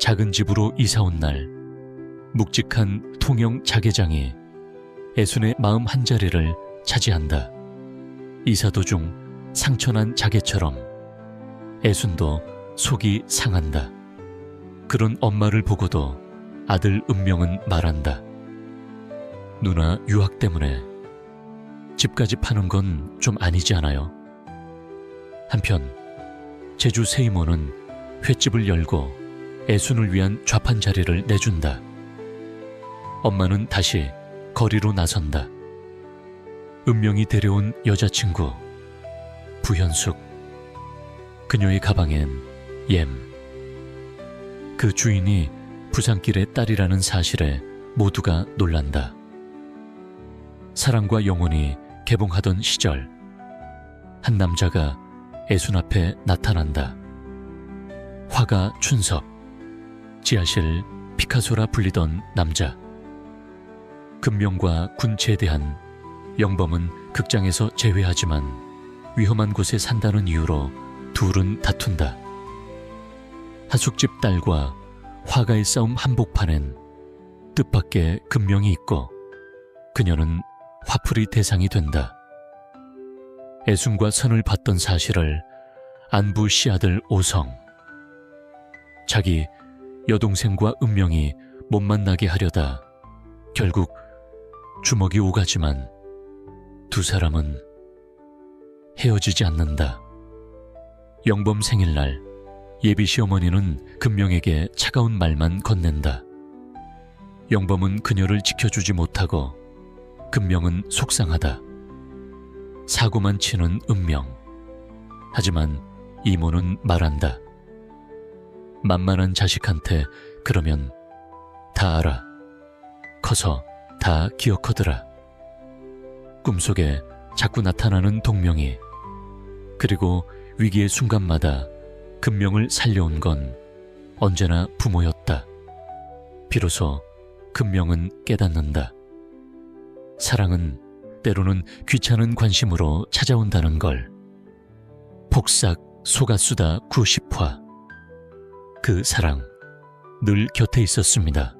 작은 집으로 이사 온 날 묵직한 통영 자개장이 애순의 마음 한자리를 차지한다. 이사 도중 상처난 자개처럼 애순도 속이 상한다. 그런 엄마를 보고도 아들 은명은 말한다. 누나 유학 때문에 집까지 파는 건 좀 아니지 않아요? 한편 제주 세이모는 횟집을 열고 애순을 위한 좌판 자리를 내준다. 엄마는 다시 거리로 나선다. 은명이 데려온 여자친구 부현숙 그녀의 가방엔 옌. 그 주인이 부산길의 딸이라는 사실에 모두가 놀란다. 사랑과 영혼이 개봉하던 시절 한 남자가 애순 앞에 나타난다. 화가 춘섭 지하실 피카소라 불리던 남자 금명과 군체에 대한 영범은 극장에서 제외하지만 위험한 곳에 산다는 이유로 둘은 다툰다. 하숙집 딸과 화가의 싸움 한복판엔 뜻밖의 금명이 있고 그녀는 화풀이 대상이 된다. 애순과 선을 봤던 사실을 안부 씨아들 오성 자기 여동생과 은명이 못 만나게 하려다 결국 주먹이 오가지만 두 사람은 헤어지지 않는다. 영범 생일날 예비 시어머니는 금명에게 차가운 말만 건넨다. 영범은 그녀를 지켜주지 못하고 금명은 속상하다. 사고만 치는 은명. 하지만 이모는 말한다. 만만한 자식한테 그러면 다 알아. 커서 다 기억하더라. 꿈속에 자꾸 나타나는 동명이 그리고 위기의 순간마다 금명을 살려온 건 언제나 부모였다. 비로소 금명은 깨닫는다. 사랑은 때로는 귀찮은 관심으로 찾아온다는 걸. 폭삭 속았수다 90화. 그 사랑 늘 곁에 있었습니다.